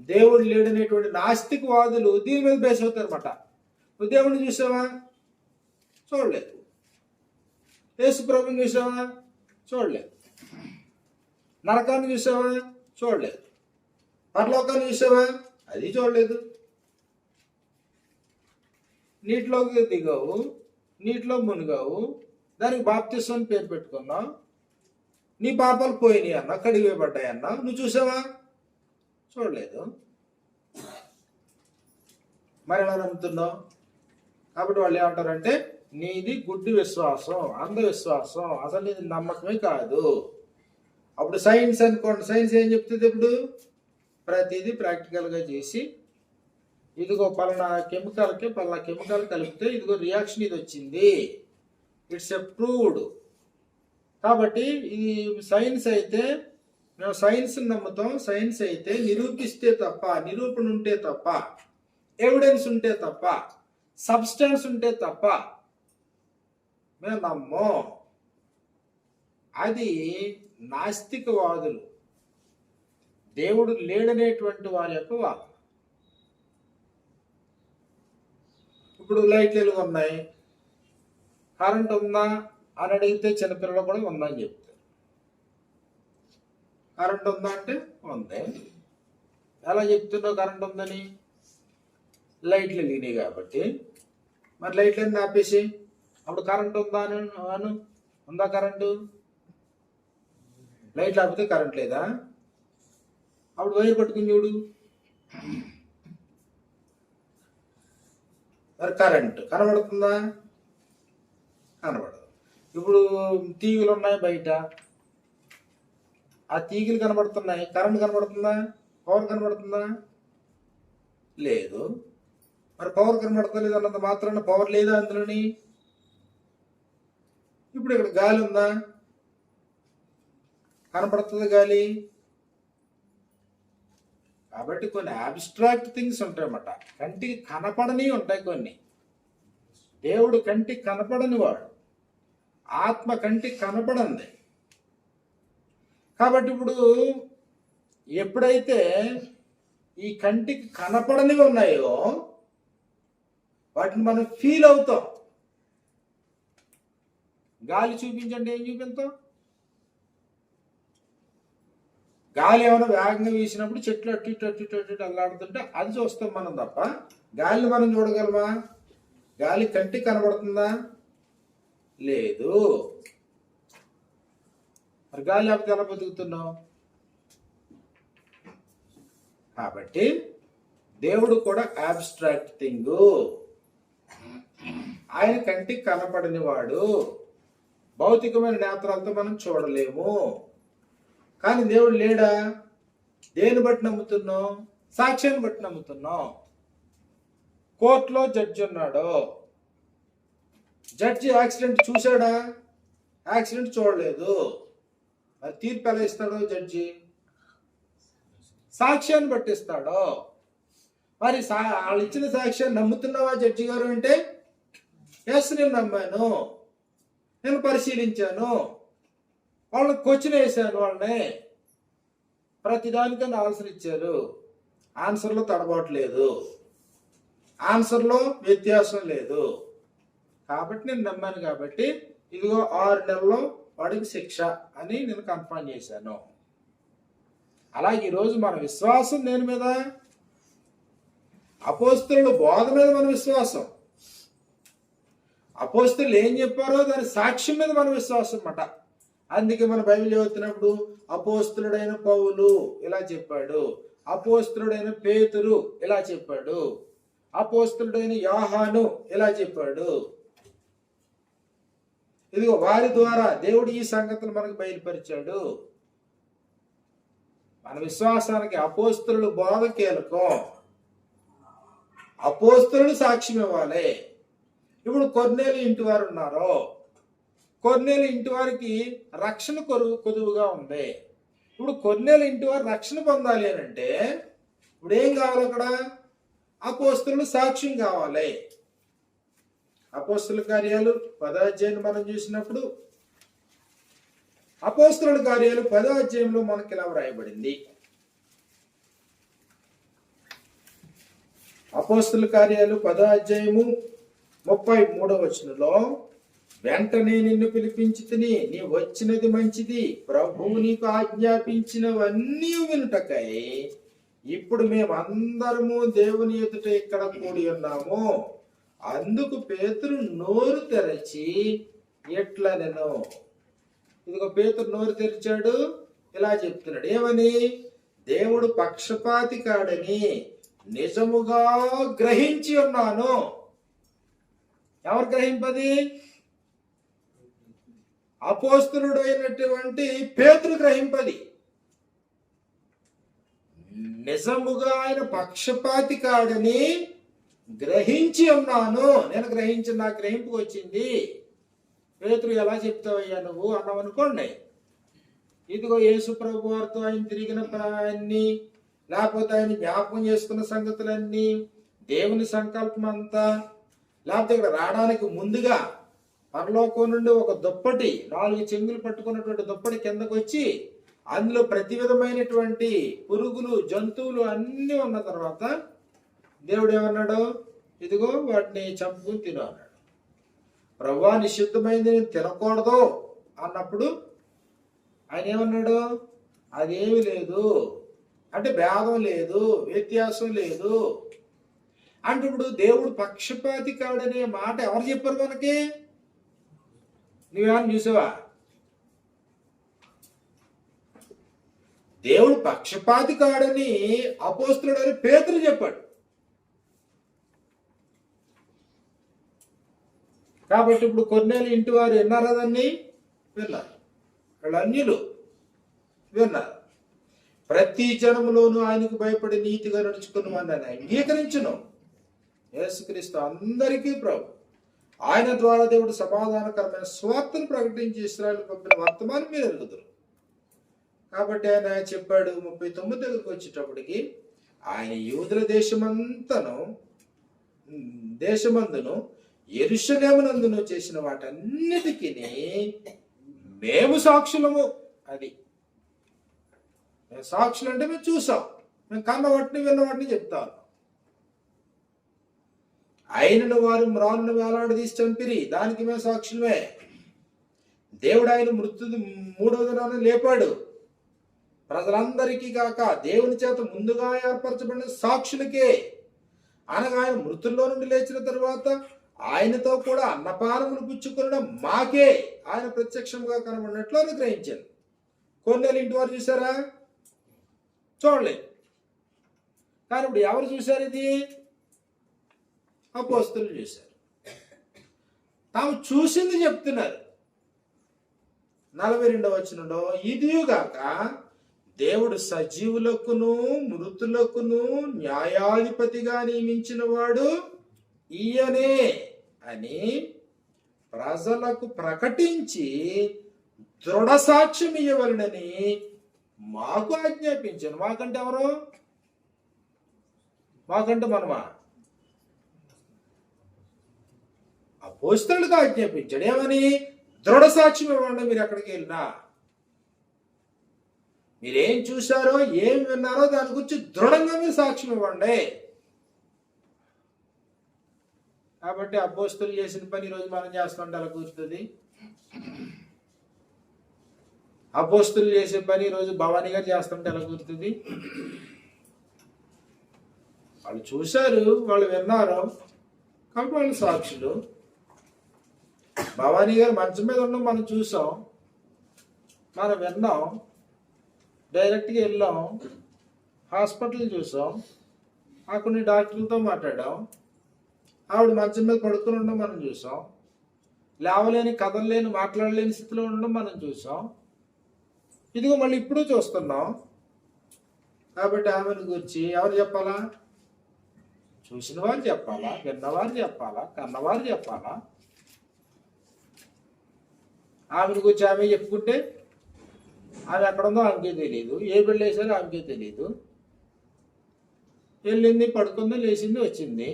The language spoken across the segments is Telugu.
దేవుడు లేడనేటువంటి నాస్తికవాదులు దీని మీద బేస్ అవుతారనమాట నువ్వు దేవుడిని చూసావా? చూడలేదు. యేసు ప్రభుని చూసావా? చూడలేదు. నరకాన్ని చూసావా? చూడలేదు. పరలోకాన్ని చూసావా? అది చూడలేదు. నీటిలోకి దిగావు నీటిలో మునిగావు దానికి బాప్తిసం పేరు పెట్టుకున్నావు. నీ పాపాలు పోయినాయి అన్న కడిగివేయబడ్డాయి అన్న. నువ్వు చూసావా? చూడలేదు. మరి ఎలా నమ్ముతున్నావు కాబట్టి వాళ్ళు ఏమంటారంటే నీది గుడ్డి విశ్వాసం అంధ విశ్వాసం అసలు నీది నమ్మకమే కాదు. అప్పుడు సైన్స్ అనుకోండి. సైన్స్ ఏం చెప్తుంది ఇప్పుడు? ప్రతిదీ ప్రాక్టికల్గా చేసి ఇదిగో పలానా కెమికల్కి పలానా కెమికల్ కలిపితే ఇదిగో రియాక్షన్ ఇది వచ్చింది. ఇట్స్ ఎ ప్రూవ్డ్ కాబట్టి ఇది సైన్స్ అయితే మేము సైన్స్ నమ్ముతాం సైన్స్ అయితే నిరూపిస్తే తప్ప నిరూపణ ఉంటే తప్ప ఎవిడెన్స్ ఉంటే తప్ప సబ్స్టెన్స్ ఉంటే తప్ప మేము నమ్మో. అది నాస్తికవాదులు. దేవుడు లేడనేటువంటి వారి యొక్క వాదన. ఇప్పుడు లైట్లు ఉన్నాయి? కరెంట్ ఉందా? అని అడిగితే చిన్నపిల్లలు కూడా ఉందని చెప్తారు. కరెంట్ ఉందా అంటే ఉంది. ఎలా చెప్తున్నావు కరెంట్ ఉందని లైట్లు వెలిగినాయి కాబట్టి. మరి లైట్లు ఎందుకు ఆపేసి? అప్పుడు కరెంట్ ఉందా అని అను? ఉందా కరెంటు? లైట్లు ఆపితే కరెంట్ లేదా? అప్పుడు వైర్ పట్టుకుని చూడు. మరి కరెంట్ కనబడుతుందా? కనబడదు. ఇప్పుడు టీవీలు ఉన్నాయి బయట. ఆ తీగలు కనబడుతున్నాయి. కరెంట్ కనబడుతుందా? పవర్ కనబడుతుందా? లేదు. మరి పవర్ కనబడతలేదు అన్నంత మాత్రాన పవర్ లేదా అందులోని? ఇప్పుడు ఇక్కడ గాలి ఉందా? కనపడుతుంది గాలి? కాబట్టి కొన్ని అబ్స్ట్రాక్ట్ థింగ్స్ ఉంటాయన్నమాట. కంటికి కనపడని ఉంటాయి కొన్ని. దేవుడు కంటికి కనపడని వాడు ఆత్మ కంటికి కనపడంది. కాబట్టి ఇప్పుడు ఎప్పుడైతే ఈ కంటికి కనపడనివి ఉన్నాయో వాటిని మనం ఫీల్ అవుతాం. గాలి చూపించండి ఏం చూపిస్తాం? గాలి ఏమైనా వేగంగా వీసినప్పుడు చెట్లు అటు ఇటు అటు ఇటు అటు ఇటు అల్లాడుతుంటే అది చూస్తాం మనం తప్ప గాలిని మనం చూడగలమా? గాలి కంటికి కనబడుతుందా? లేదు. మరి గాలి లేకపోతే ఎలా బతుకుతున్నావు? కాబట్టి దేవుడు కూడా అబ్స్ట్రాక్ట్ థింగ్ ఆయన కంటికి కనపడని వాడు భౌతికమైన నేత్రాలతో మనం చూడలేము. కానీ దేవుడు లేడా? దేని బట్టి నమ్ముతున్నాం సాక్ష్యాన్ని బట్టి నమ్ముతున్నాం కోర్టులో జడ్జి ఉన్నాడు. Judge accident చూశాడా? యాక్సిడెంట్ చూడలేదు. తీర్పు ఎలా ఇస్తాడో జడ్జి? సాక్ష్యాన్ని పట్టిస్తాడో? మరి సా వాళ్ళు ఇచ్చిన సాక్ష్యాన్ని నమ్ముతున్నావా జడ్జి గారు అంటే? ఎస్ నేను నమ్మాను. నేను పరిశీలించాను. వాళ్ళని క్వశ్చన్ వేశాను వాళ్ళని. ప్రతిదానికైనా ఆన్సర్ ఇచ్చారు. ఆన్సర్లో తడబాట్లేదు ఆన్సర్లో వ్యత్యాసం లేదు. కాబట్టి నేను నమ్మాను కాబట్టి ఇదిగో ఆరు నెలల్లో వాడికి శిక్ష అని నేను కన్ఫర్మ్ చేశాను. అలాగే ఈరోజు మన విశ్వాసం దేని మీద? అపోస్తుల బోధ మీద మన విశ్వాసం. అపోస్తులు ఏం చెప్పారో దాని సాక్ష్యం మీద మన విశ్వాసం అన్నమాట. అందుకే మన బైబిల్ చదువుతున్నప్పుడు అపోస్తుడైన పౌలు ఇలా చెప్పాడు. అపోస్తుడైన పేతురు ఇలా చెప్పాడు. అపోస్తుడైన యాహాను ఇలా చెప్పాడు. ఇదిగో వారి ద్వారా దేవుడు ఈ సంగతులు మనకు బయలుపరిచాడు. మన విశ్వాసానికి అపోస్తులు బోధ కీలకం. అపోస్తులు సాక్ష్యం ఇవ్వాలి. ఇప్పుడు కొన్నేళ్ళు ఇంటి వారు ఉన్నారు కొన్నేళ్ళు ఇంటి వారికి రక్షణ కొరువు కొదువుగా ఉంది. ఇప్పుడు కొన్నేళ్ళు ఇంటి వారు రక్షణ పొందాలి అని అంటే ఇప్పుడు ఏం కావాలి అక్కడ? అపోస్తులు సాక్ష్యం కావాలి. అపోస్తుల కార్యాలు పదాధ్యాయులు మనం చూసినప్పుడు అపోస్తుల కార్యాలు పదాధ్యాయంలో మనకి ఇలా వ్రాయబడింది. అపోస్తుల కార్యాలు పదాధ్యాయము ముప్పై మూడవ వచనంలో వెంటనే నిన్ను పిలిపించి తిని నీ వచ్చినది మంచిది ప్రభువు నీకు ఆజ్ఞాపించినవన్నీ వినుటకై ఇప్పుడు మేమందరము దేవుని ఎదుట ఇక్కడ కూడి ఉన్నాము. అందుకు పేతురు నోరు తెరచి ఎట్లా నేను? ఇదిగో పేతురు నోరు తెరిచాడు ఇలా చెప్తున్నాడు. ఏమని? దేవుడు పక్షపాతి కాడని నిజముగా గ్రహించి ఉన్నాను. ఎవరు గ్రహింపది? అపోస్తులుడు అయినటువంటి పేతురు గ్రహింపది. నిజముగా ఆయన పక్షపాతి కాడని గ్రహించి ఉన్నాను. నేను గ్రహించిన నా గ్రహింపుకి వచ్చింది. పేతురు ఎలా చెప్తావయ్యా నువ్వు అన్నావు అనుకోండి. ఇదిగో యేసు ప్రభు వారితో ఆయన తిరిగిన అన్ని లేకపోతే ఆయన జ్ఞాపకం చేసుకున్న సంగతులన్నీ దేవుని సంకల్పం అంతా లేకపోతే ఇక్కడ రావడానికి ముందుగా పరలోకం నుండి ఒక దుప్పటి నాలుగు చెంగులు పట్టుకున్నటువంటి దుప్పటి కిందకు వచ్చి అందులో ప్రతి విధమైనటువంటి పురుగులు జంతువులు అన్నీ ఉన్న తర్వాత దేవుడు ఏమన్నాడు ఇదిగో వాటిని చంపుకుని తిను అన్నాడు. ప్రభా నిషిద్ధమైంది నేను తినకూడదు అన్నప్పుడు ఆయన ఏమన్నాడు అదేమి లేదు. అంటే భేదం లేదు వ్యత్యాసం లేదు. అంటే ఇప్పుడు దేవుడు పక్షపాతి కాడనే మాట ఎవరు చెప్పారు మనకి? నువ్వేమన్నా చూసావా? దేవుడు పక్షపాతి కాడని అపోస్తుడు అని పేతులు చెప్పాడు. కాబట్టి ఇప్పుడు కొన్నేళ్ళు ఇంటి వారు విన్నారా దాన్ని? విన్నారు వాళ్ళు అన్యులు విన్నారు ప్రతి జనములోనూ ఆయనకు భయపడి నీతిగా నడుచుకున్న ఆయన అంగీకరించను. యేసుక్రీస్తు అందరికీ ప్రభు. ఆయన ద్వారా దేవుడు సమాధానకరమైన స్వార్థను ప్రకటించి ఇస్రాయల్ పంపిన వర్తమానం మీరు ఎరుగుతారు కాబట్టి ఆయన చెప్పాడు ముప్పై తొమ్మిది దగ్గరకు వచ్చేటప్పటికి ఆయన యూదుల దేశమంతను దేశమందును ఎరుషలేమునందును చేసిన వాటన్నిటికీ మేము సాక్షులము అది సాక్షులు అంటే మేము చూసాం. మేము కన్న వాటిని విన్న వాటిని చెప్తాను ఆయనను వారు మ్రాను వేలాడదీసి చంపిరి దానికి మేము సాక్షులమే. దేవుడు ఆయన మృత్యు మూడవ దినాన్ని లేపాడు. ప్రజలందరికీ కాక దేవుని చేత ముందుగా ఏర్పరచబడిన సాక్షులకే. అనగా ఆయన మృతుల్లో నుండి లేచిన తరువాత ఆయనతో కూడా అన్నపానములు పుచ్చుకునడం మాకే ఆయన ప్రత్యక్షంగా కనబడినట్లు అనుగ్రహించాను. కొన్నేళ్ళు ఇంటి వారు చూసారా చూడలేదు కానీ ఇప్పుడు ఎవరు చూశారు ఇది? అపోస్తులు చూశారు. తాము చూసింది చెప్తున్నారు. నలభై రెండవ వచనంలో ఇదిగాక దేవుడు సజీవులకును మృతులకును న్యాయాధిపతిగా నియమించిన వాడు ఈయనే. అని ప్రజలకు ప్రకటించి దృఢ సాక్ష్యం ఇవ్వవలనని మాకు ఆజ్ఞాపించాను మాకంటే ఎవరు? మాకంటే మనమా? అపోస్తలుగా ఆజ్ఞాపించాడు. ఏమని? దృఢ సాక్ష్యం ఇవ్వండి మీరు ఎక్కడికి వెళ్ళినా. మీరేం చూశారో ఏం విన్నారో దాని గురించి దృఢంగా మీరు సాక్ష్యం ఇవ్వండి కాబట్టి అబ్బోస్తులు చేసిన పని ఈరోజు మనం చేస్తుంటే అలా కూర్చుంది. అపోస్తులు చేసే పని ఈరోజు భవానీ గారు చేస్తుంటే ఎలా కూర్చుంది. వాళ్ళు చూశారు వాళ్ళు విన్నారు. కాబట్టి వాళ్ళు సాక్షులు భవానీ గారు మంచం మీద ఉన్నాం మనం చూసాం. మనం విన్నాం. డైరెక్ట్గా వెళ్ళాం. హాస్పిటల్ చూసాం. అక్కడ కొన్ని డాక్టర్లతో మాట్లాడాం. ఆవిడ మంచం మీద పడుకుని ఉండడం మనం చూసాం. లేవలేని కదలలేని మాట్లాడలేని స్థితిలో ఉండడం మనం చూసాం. ఇదిగో మళ్ళీ ఇప్పుడు చూస్తున్నాం. కాబట్టి ఆమెను గురించి ఎవరు చెప్పాలా? చూసిన వారు చెప్పాలా? విన్నవారు చెప్పాలా? కన్నవారు చెప్పాలా? ఆమెను గురించి ఆమె చెప్పుకుంటే ఆమె ఎక్కడుందో ఆమెకే తెలియదు ఏ బిడ్డ వేసారో ఆమెకే తెలియదు వెళ్ళింది పడుకుంది లేచింది వచ్చింది.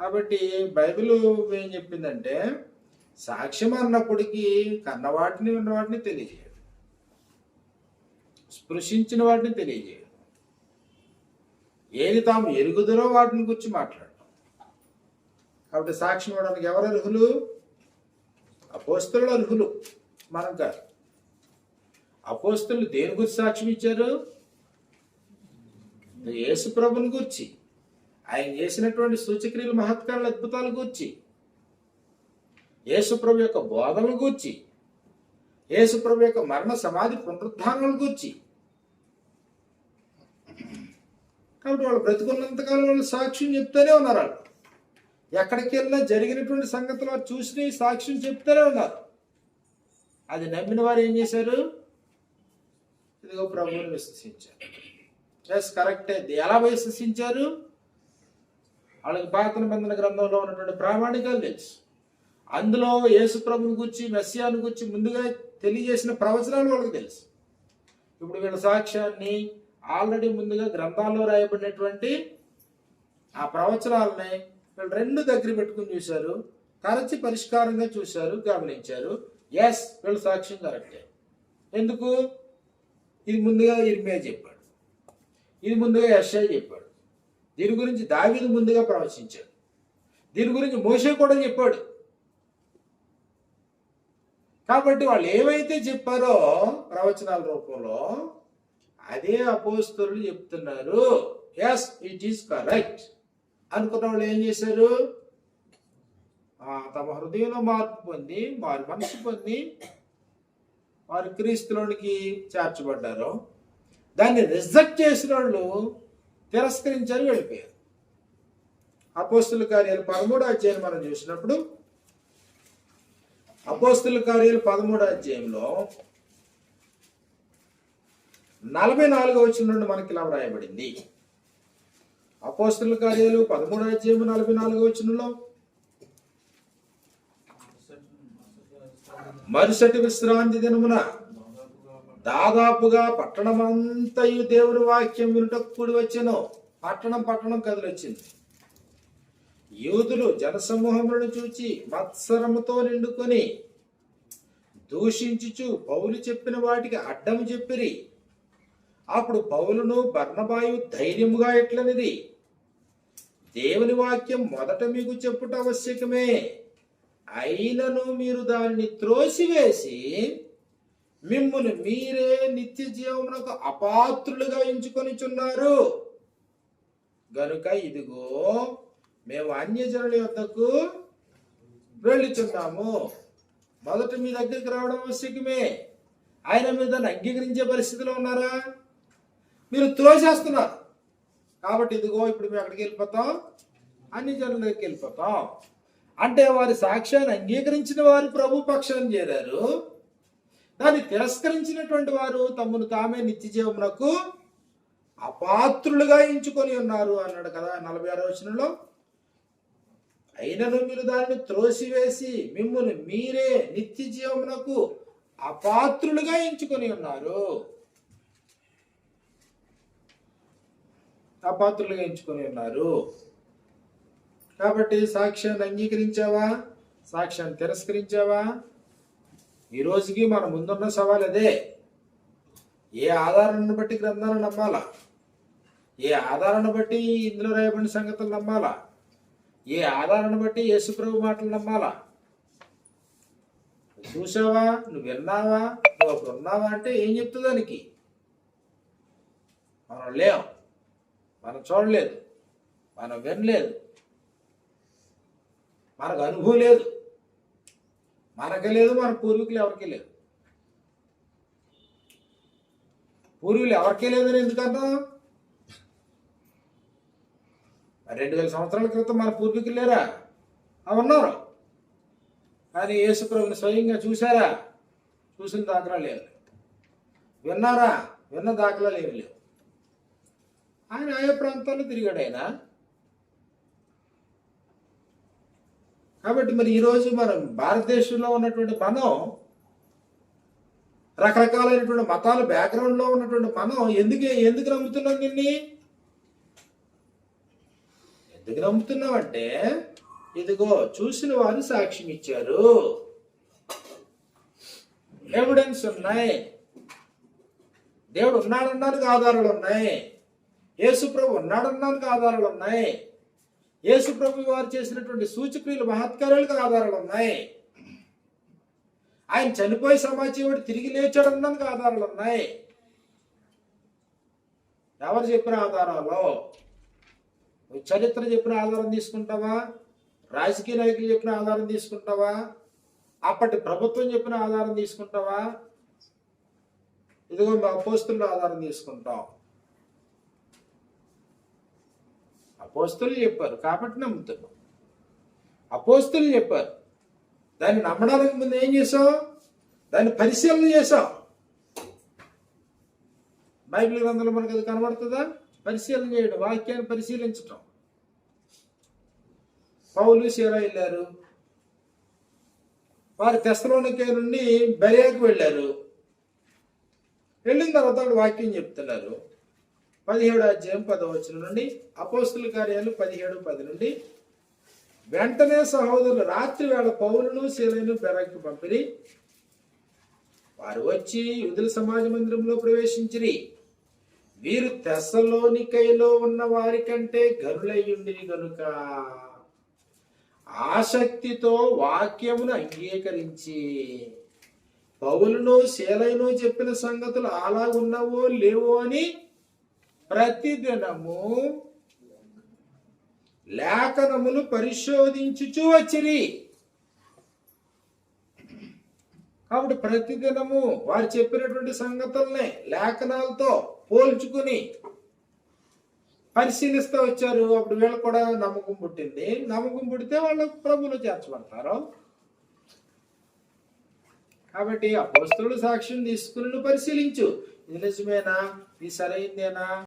కాబట్టి బైబిల్ ఏం చెప్పిందంటే సాక్ష్యం అన్నప్పటికీ కన్నవాటిని ఉన్నవాటిని తెలియజేయదు స్పృశించిన వాటిని తెలియజేయదు ఏది తాము ఎరుగుదరో వాటిని గురించి మాట్లాడటం కాబట్టి సాక్ష్యం ఇవ్వడానికి ఎవరు అర్హులు? అపోస్తులు అర్హులు. మనం కాదు. అపోస్తులు దేని గురించి సాక్ష్యం ఇచ్చారు? యేసు ప్రభుని గురించి. ఆయన చేసినటువంటి సూచక్రియలు మహత్కారాల అద్భుతాల గూర్చి యేసుప్రభు యొక్క బోధనల గూర్చి యేసుప్రభు యొక్క మరణ సమాధి పునరుద్ధానాల గూర్చి. కాబట్టి వాళ్ళు బ్రతుకున్నంతకాలం వాళ్ళు సాక్ష్యం చెప్తూనే ఉన్నారు వాళ్ళు. ఎక్కడికి వెళ్ళినా జరిగినటువంటి సంగతులు వారు చూసి సాక్ష్యం చెప్తూనే ఉన్నారు. అది నమ్మిన వారు ఏం చేశారు? ఇదిగో ప్రభువుని విశ్వసించారు. ఎస్ కరెక్టే ఎలా విశ్వసించారు? వాళ్ళకి పాత నిబంధన గ్రంథంలో ఉన్నటువంటి ప్రామాణికాలు తెలుసు అందులో యేసు ప్రభుని గురించి మెస్సియాను గురించి ముందుగా తెలియజేసిన ప్రవచనాలు వాళ్ళకి తెలుసు. ఇప్పుడు వీళ్ళ సాక్ష్యాన్ని ఆల్రెడీ ముందుగా గ్రంథాల్లో రాయబడినటువంటి ఆ ప్రవచనాలని వీళ్ళు రెండు దగ్గర పెట్టుకుని చూశారు తరచి పరిష్కారంగా చూశారు గమనించారు. ఎస్ వీళ్ళ సాక్ష్యం కరెక్టే ఎందుకు? ఇది ముందుగా ఇర్మియా చెప్పాడు. ఇది ముందుగా యశ్ఐ చెప్పాడు. దీని గురించి దావీదు ముందుగా ప్రవచించాడు. దీని గురించి మోసే కూడా చెప్పాడు. కాబట్టి వాళ్ళు ఏవైతే చెప్పారో ప్రవచనాల రూపంలో అదే అపోస్తులు చెప్తున్నారు. ఎస్ ఇట్ ఈస్ కరెక్ట్ అనుకున్న వాళ్ళు ఏం చేశారు? తమ హృదయంలో మార్పు పొంది వారి మనసు పొంది వారు క్రీస్తులోనికి చేర్చబడ్డారు. దాన్ని రిజెక్ట్ చేసిన వాళ్ళు తిరస్కరించారు వెళ్ళిపోయారు. అపోస్తుల కార్యాలు పదమూడో అధ్యాయం మనం చూసినప్పుడు అపోస్తుల కార్యాలు పదమూడో అధ్యాయంలో నలభై నాలుగో వచ్చిన నుండి మనకి ఇలా వ్రాయబడింది. అపోస్తుల కార్యాలు పదమూడో అధ్యాయం నలభై నాలుగో వచనంలో మరుసటి విశ్రాంతి దినమున దాదాపుగా పట్టణమంతయు దేవుని వాక్యం వినుటకు కూడి వచ్చెను. పట్టణం పట్టణం కదిలొచ్చింది. యూదులు జనసమూహములను చూచి మత్సరముతో నిండుకొని దూషించుచు పౌలు చెప్పిన వాటికి అడ్డము చెప్పిరి. అప్పుడు పౌలును బర్ణబాయు ధైర్యముగా ఎట్లనిది? దేవుని వాక్యం మొదట మీకు చెప్పుట ఆవశ్యకమే. అయినను మీరు దానిని త్రోసివేసి మిమ్మును మీరే నిత్య జీవమునకు అపాత్రులుగా ఎంచుకొనిచున్నారు. గనుక ఇదిగో మేము అన్యజనుల యొద్దకు వెళ్ళుచున్నాము. మొదట మీ దగ్గరికి రావడం ఆవశ్యకమే. ఆయన మీద అంగీకరించే పరిస్థితిలో ఉన్నారా? మీరు త్రోసేస్తున్నారు. కాబట్టి ఇదిగో ఇప్పుడు మేము అక్కడికి వెళ్ళిపోతాం? అన్ని జనుల దగ్గరికి వెళ్ళిపోతాం. అంటే వారి సాక్ష్యాన్ని అంగీకరించిన వారు ప్రభు పక్షాన్ని చేరారు. దాన్ని తిరస్కరించినటువంటి వారు తమను తామే నిత్య జీవమునకు అపాత్రులుగా ఎంచుకొని ఉన్నారు అన్నాడు కదా నలభై ఆరో వచనంలో. అయినను మీరు దానిని త్రోసివేసి మిమ్మల్ని మీరే నిత్య జీవమునకు అపాత్రులుగా ఎంచుకొని ఉన్నారు. అపాత్రులుగా ఎంచుకొని ఉన్నారు. కాబట్టి సాక్ష్యాన్ని అంగీకరించావా? సాక్ష్యాన్ని తిరస్కరించావా? ఈ రోజుకి మన ముందున్న సవాల్ అదే. ఏ ఆధారాన్ని బట్టి గ్రంథాలను నమ్మాలా? ఏ ఆధారాన్ని బట్టి ఇందులో రాయబడిన సంగతులు నమ్మాలా? ఏ ఆధారాన్ని బట్టి యేసుప్రభు మాటలు నమ్మాలా? నువ్వు చూసావా నువ్వు విన్నావా? నువ్వు అప్పుడు ఉన్నావా అంటే ఏం చెప్తుంది దానికి? మనం లేం. మనం చూడలేదు. మనం వినలేదు. మనకు అనుభవం లేదు. మనకి లేదు మన పూర్వీకులు ఎవరికీ లేదు పూర్వీకులు ఎవరికీ లేదని ఎందుకంటాం రెండు వేల సంవత్సరాల క్రితం మన పూర్వీకులు లేరా? ఆ ఉన్నారు. కానీ యేసుప్రభుని స్వయంగా చూసారా చూసిన దాఖలా లేవు. విన్నారా? విన్న దాఖలాలు ఏమి లేవు. ఆయన ఆయా ప్రాంతాల్లో తిరిగాడు ఆయన. కాబట్టి మరి ఈరోజు మనం భారతదేశంలో ఉన్నటువంటి మనం రకరకాలైనటువంటి మతాల బ్యాక్గ్రౌండ్లో ఉన్నటువంటి మనం ఎందుకే ఎందుకు నమ్ముతున్నాం దీన్ని ఎందుకు నమ్ముతున్నామంటే ఇదిగో చూసిన వారు సాక్ష్యం ఇచ్చారు. ఎవిడెన్స్ ఉన్నాయి. దేవుడు ఉన్నాడన్నానికి ఆధారాలు ఉన్నాయి. యేసుప్రభు ఉన్నాడన్నానికి ఆధారాలు ఉన్నాయి. యేసు ప్రభు వారు చేసినటువంటి సూచక్రియలు మహత్కార్యాలకు ఆధారాలు ఉన్నాయి. ఆయన చనిపోయి సమాజీవుడు తిరిగి లేచాడనడానికి ఆధారాలు ఉన్నాయి. ఎవరు చెప్పిన ఆధారాలు? నువ్వు చరిత్ర చెప్పిన ఆధారం తీసుకుంటావా? రాజకీయ నాయకులు చెప్పిన ఆధారం తీసుకుంటావా? అప్పటి ప్రభుత్వం చెప్పిన ఆధారం తీసుకుంటావా? ఇదిగో మా అపోస్తుల ఆధారం తీసుకుంటాం. అపోస్తులు చెప్పారు కాబట్టి నమ్ముతున్నాం. అపోస్తులు చెప్పారు దాన్ని నమ్మడానికి ముందు ఏం చేసాం దాన్ని పరిశీలన చేసాం బైబిల్ గ్రంథంలో మనకు అది కనబడుతుందా? పరిశీలన చేయడం వాక్యాన్ని పరిశీలించటం. పౌలు శీల వెళ్ళారు. వారు తెస్తలోనికే నుండి బెరియాకు వెళ్ళారు. వెళ్ళిన తర్వాత వాళ్ళు వాక్యం చెప్తున్నారు. పదిహేడు అధ్యాయం పదవచనం నుండి అపోస్తుల కార్యాలు పదిహేడు పది నుండి. వెంటనే సహోదరులు రాత్రి వేళ పౌరులను శీలను బెరక్కి పంపిరి. వారు వచ్చి యుదుల సమాజ మందిరంలో ప్రవేశించిరి. వీరు తెస్సలోనికైలో ఉన్న వారి కంటే గనులయ్యుండి గనుక. ఆసక్తితో వాక్యమును అంగీకరించి పౌలును శీలైనో చెప్పిన సంగతులు అలాగున్నవో లేవో అని ప్రతిదినము లేఖనములు పరిశోధించుచు వచ్చిరి. కాబట్టి ప్రతిదినము వారు చెప్పినటువంటి సంగతుల్ని లేఖనాలతో పోల్చుకుని పరిశీలిస్తూ వచ్చారు. అప్పుడు వీళ్ళు కూడా నమ్మకం పుట్టింది. నమ్మకం పుడితే వాళ్ళు ప్రభులు చేర్చబడతారు. కాబట్టి అపోస్తులు సాక్ష్యం తీసుకుని పరిశీలించు. ఇది నిజమేనా? ఇది సరైందేనా?